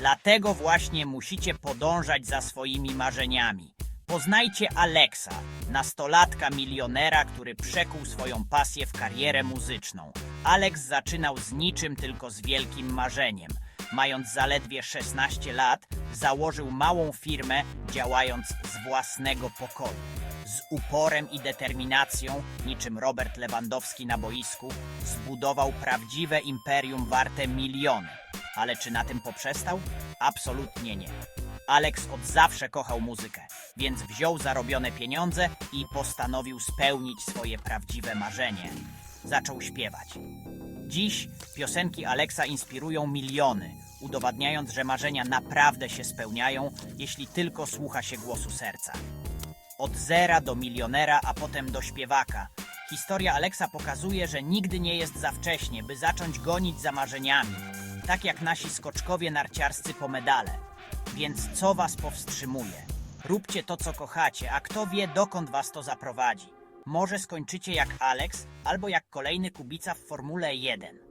Dlatego właśnie musicie podążać za swoimi marzeniami. Poznajcie Alexa, nastolatka milionera, który przekuł swoją pasję w karierę muzyczną. Alex zaczynał z niczym, tylko z wielkim marzeniem. Mając zaledwie 16 lat, założył małą firmę, działając z własnego pokoju. Z uporem i determinacją, niczym Robert Lewandowski na boisku, zbudował prawdziwe imperium warte miliony. Ale czy na tym poprzestał? Absolutnie nie. Alex od zawsze kochał muzykę, więc wziął zarobione pieniądze i postanowił spełnić swoje prawdziwe marzenie. Zaczął śpiewać. Dziś piosenki Alexa inspirują miliony, udowadniając, że marzenia naprawdę się spełniają, jeśli tylko słucha się głosu serca. Od zera do milionera, a potem do śpiewaka. Historia Alexa pokazuje, że nigdy nie jest za wcześnie, by zacząć gonić za marzeniami. Tak jak nasi skoczkowie narciarscy po medale. Więc co was powstrzymuje? Róbcie to, co kochacie, a kto wie, dokąd was to zaprowadzi. Może skończycie jak Alex, albo jak kolejny Kubica w Formule 1.